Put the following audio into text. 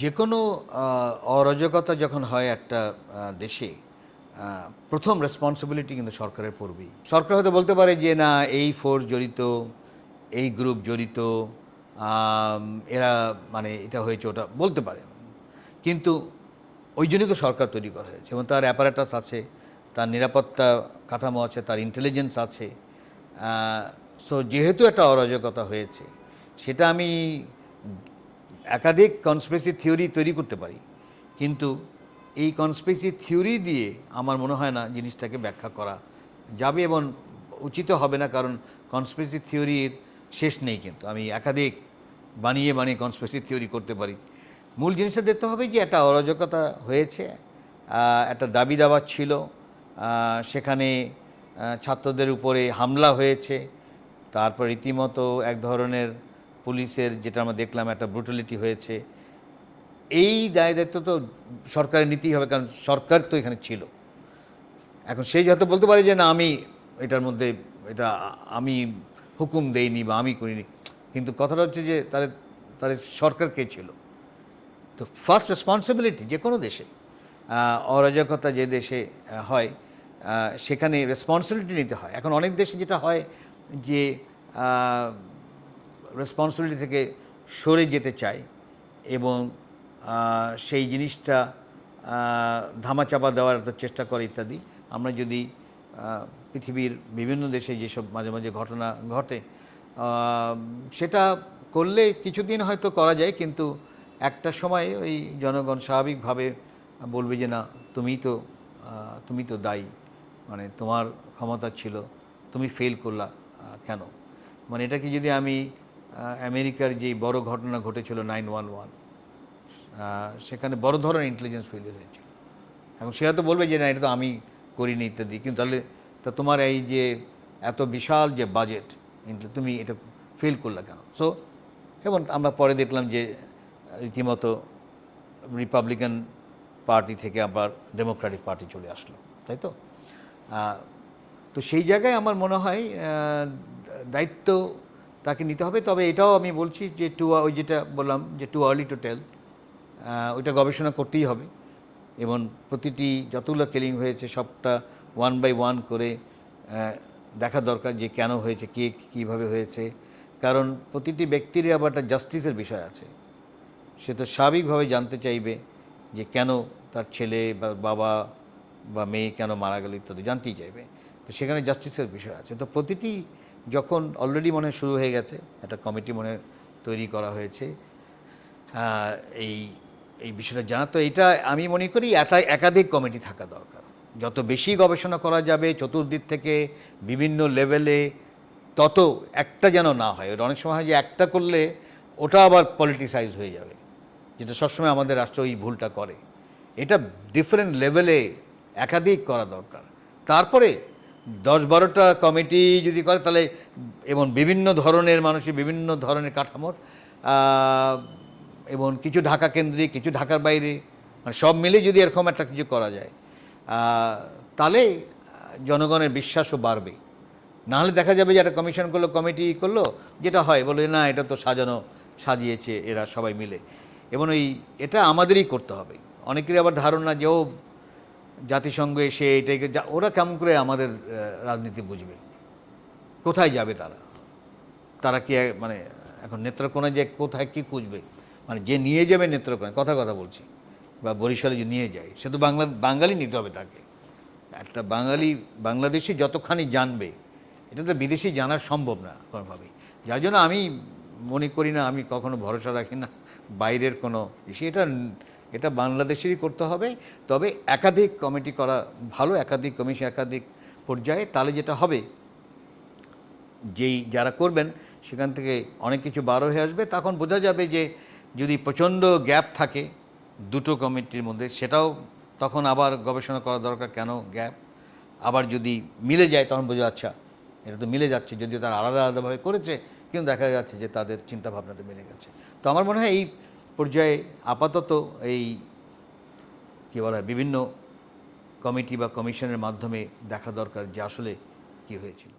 যে কোনো অরাজকতা যখন হয় একটা দেশে প্রথম রেসপন্সিবিলিটি কিন্তু সরকারের পড়বেই সরকার হয়তো বলতে পারে যে, না, এই ফোর্স জড়িত, এই গ্রুপ জড়িত এরা মানে এটা হয়েছে, ওটা বলতে পারে। কিন্তু ওই জন্যই তো সরকার তৈরি করা হয়েছে। এবং তার অ্যাপারেটাস আছে, তার নিরাপত্তা কাঠামো আছে, তার ইন্টেলিজেন্স আছে সো যেহেতু একটা অরাজকতা হয়েছে, সেটা আমি একাধিক কনস্পেসি থিওরি তৈরি করতে পারি, কিন্তু এই কনস্পেসি থিওরি দিয়ে আমার মনে হয় না জিনিসটাকে ব্যাখ্যা করা যাবে এবং উচিত হবে না, কারণ কনস্পেসি থিওরির শেষ নেই কিন্তু। আমি একাধিক বানিয়ে বানিয়ে কনস্পেসি থিওরি করতে পারি। মূল জিনিসটা দেখতে হবে যে একটা অরাজকতা হয়েছে একটা দাবি দাবা ছিল সেখানে ছাত্রদের উপরে হামলা হয়েছে, তারপর রীতিমতো এক ধরনের পুলিশের যেটা আমরা দেখলাম একটা ব্রুটালিটি হয়েছে। এই দায় দায়িত্ব তো সরকারের নিতেই হবে, কারণ সরকার তো এখানে ছিল। এখন সেই হয়তো বলতে পারে যে না, আমি এটার মধ্যে, এটা আমি হুকুম দেইনি বা আমি করিনি, কিন্তু কথাটা হচ্ছে যে তাহলে তাহলে সরকার কে ছিল? তো ফার্স্ট রেসপন্সিবিলিটি যে কোনো দেশে অরাজকতা যে দেশে হয় সেখানে রেসপন্সিবিলিটি নিতে হয়। এখন অনেক দেশে যেটা হয় যে রেসপন্সিবিলিটি থেকে সরে যেতে চায় এবং সেই জিনিসটা ধামাচাপা দেওয়ার একটা চেষ্টা করে ইত্যাদি। আমরা যদি পৃথিবীর বিভিন্ন দেশে যেসব মাঝে মাঝে ঘটনা ঘটে সেটা করলে কিছুদিন হয়তো করা যায়, কিন্তু একটা সময় ওই জনগণ স্বাভাবিকভাবে বলবে যে, না, তুমি তো তুমি তো দায়ী। মানে তোমার ক্ষমতা ছিল, তুমি ফেল করলা কেন? মানে এটাকে যদি আমি আমেরিকার যে বড় ঘটনা ঘটেছিল নাইন ওয়ান ওয়ান সেখানে বড় ধরনের ইন্টেলিজেন্স ফেলিয়ার হয়েছিল। এখন সে হয়তো বলবে যে, না, এটা তো আমি করিনি, ইত্যাদি। কিন্তু তাহলে তা তোমার এই যে এত বিশাল যে বাজেট তুমি এটা ফেল করলে কেন? সো এবং আমরা পরে দেখলাম যে, রীতিমতো রিপাবলিকান পার্টি থেকে আবার ডেমোক্রেটিক পার্টি চলে আসলো, তাই তো? তো সেই জায়গায় আমার মনে হয় দায়িত্ব তাকে নিতে হবে। তবে এটাও আমি বলছি যে টু ওই যেটা বললাম যে টু আর্লি টু টেল ওইটা গবেষণা করতেই হবে। এবং প্রতিটি যতগুলো কিলিং হয়েছে, সবটা ওয়ান বাই ওয়ান করে দেখা দরকার যে কেন হয়েছে, কে কীভাবে হয়েছে। কারণ প্রতিটি ব্যক্তিরই আবার একটা জাস্টিসের বিষয় আছে। সে তো স্বাভাবিকভাবে জানতে চাইবে যে কেন তার ছেলে বা বাবা বা মেয়ে কেন মারা গেল ইত্যাদি জানতেই চাইবে। তো সেখানে জাস্টিসের বিষয় আছে। তো প্রতিটি যখন অলরেডি মনে শুরু হয়ে গেছে, একটা কমিটি মনে তৈরি করা হয়েছে এই এই বিষয়টা জানা। তো এটা আমি মনে করি একা- একাধিক কমিটি থাকা দরকার। যত বেশি গবেষণা করা যাবে, চতুর্দিক থেকে বিভিন্ন লেভেলে তত একটা যেন না হয়। অনেক সময় হয় যে একটা করলে ওটা আবার পলিটিসাইজ হয়ে যাবে, যেটা সবসময় আমাদের রাষ্ট্র ওই ভুলটা করে। এটা ডিফারেন্ট লেভেলে একাধিক করা দরকার। তারপরে দশ বারোটা কমিটি যদি করে, তাহলে এবং বিভিন্ন ধরনের মানুষের বিভিন্ন ধরনের কাঠামোর এবং কিছু ঢাকা কেন্দ্রিক, কিছু ঢাকার বাইরে মানে সব মিলে যদি এরকম একটা কিছু করা যায় তাহলে জনগণের বিশ্বাসও বাড়বে। নাহলে দেখা যাবে যে একটা কমিশন করল, কমিটি করল, যেটা হয়, বলে না, এটা তো সাজানো, সাজিয়েছে এরা সবাই মিলে। এবং ওই এটা আমাদেরই করতে হবে। অনেকেরই আবার ধারণা যে, ও জাতিসংঘ এসে এটাকে ওরা কেমন করে আমাদের রাজনীতি বুঝবে? কোথায় যাবে তারা? তারা কি মানে এখন নেত্রকোনা যে কোথায় কি খুঁজবে? মানে যে নিয়ে যাবে নেত্রকোনা কথা কথা বলছি। বা বরিশালে যে নিয়ে যায়, সে তো বাংলা বাঙালি নিতে হবে তাকে। একটা বাঙালি বাংলাদেশি যতখানি জানবে, এটা তো বিদেশি জানা সম্ভব না কোনোভাবেই যার জন্য আমি মনে করি না, আমি কখনো ভরসা রাখি না বাইরের কোনো এটা এটা বাংলাদেশেরই করতে হবে। তবে একাধিক কমিটি করা ভালো, একাধিক কমিশন, একাধিক পর্যায়ে তাহলে যেটা হবে, যেই যারা করবেন, সেখান থেকে অনেক কিছু বার হয়ে আসবে। তখন বোঝা যাবে যে যদি প্রচণ্ড গ্যাপ থাকে দুটো কমিটির মধ্যে, সেটাও তখন আবার গবেষণা করা দরকার কেন গ্যাপ। আবার যদি মিলে যায়, তখন বোঝা আচ্ছা এটা তো মিলে যাচ্ছে, যদিও তারা আলাদা আলাদাভাবে করেছে, কিন্তু দেখা যাচ্ছে যে তাদের চিন্তা ভাবনাটা মিলে গেছে। তো আমার মনে হয় এই পর্যায়ে আপাতত এই, কী বলা বিভিন্ন কমিটি বা কমিশনের মাধ্যমে দেখা দরকার যে আসলে কী হয়েছিল।